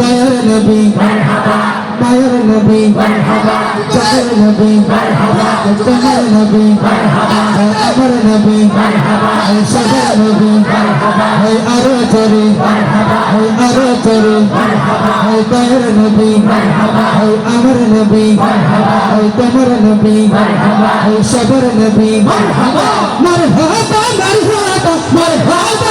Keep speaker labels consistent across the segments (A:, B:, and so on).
A: দয়ার নবী মায়ের নবী চাঁদের নবী তোমার নবী আমার নবী সবার নবী আরও চরে আরও চরে দয়ার নবী আমার নবী তোমার নবী সবার নবী। মার হাতা মার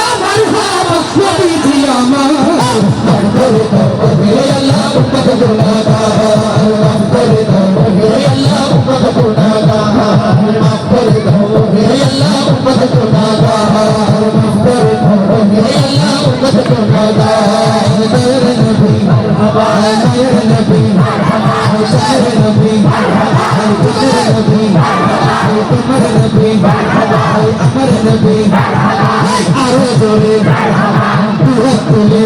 A: আরও জোরে মারহাবা তুলে তুলে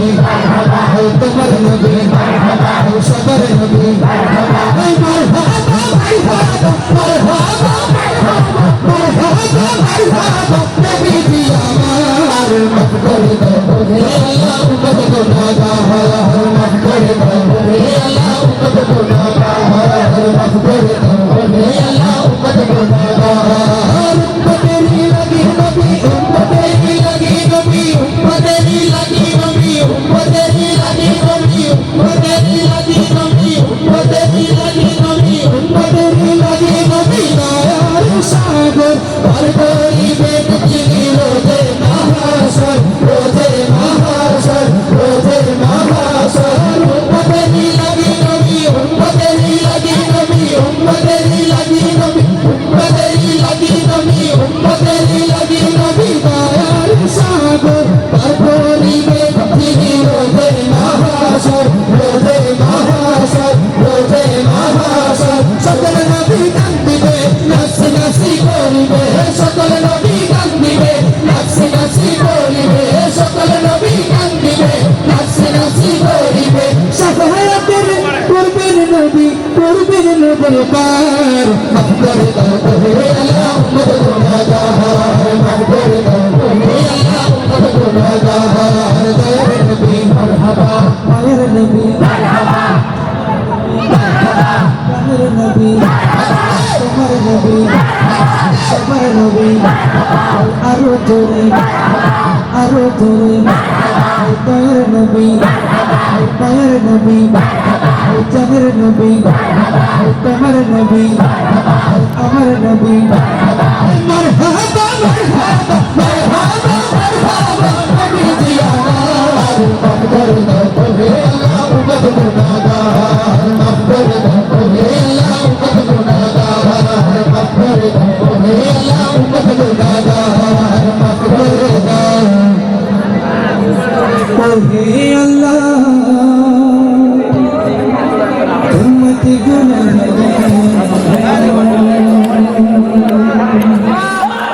A: নবী মারহাবা তোমার নবী মারহাবা সবার নবী মারহাবা মারহাবা মারহাবা মারহাবা মারহাবা মারহাবা নবী জি আমার মাফ করে দাও হে উম্মত গুনাহগার মাফ করে সাগর করিবে নবী করবেন নবী করবেন নবী পার মাফ করে দাও হে আল্লাহ উম্মত গুনাহগার মাফ করে দাও হে আল্লাহ উম্মত গুনাহগার দয়ার নবী মারহাবা মায়ের নবী মারহাবা মায়ের নবী তোমার নবী সবার নবী আরও জোরে আরও জোরে দয়ার নবী দয়ার নবী জানের নবী তোমার নবী আমার নবী মারহাবা মারহাবা মারহাবা মারহাবা, নবী জিয়া দাও হে আল্লাহ উম্মত ও হে আল্লাহ উম্মত গুনাহগার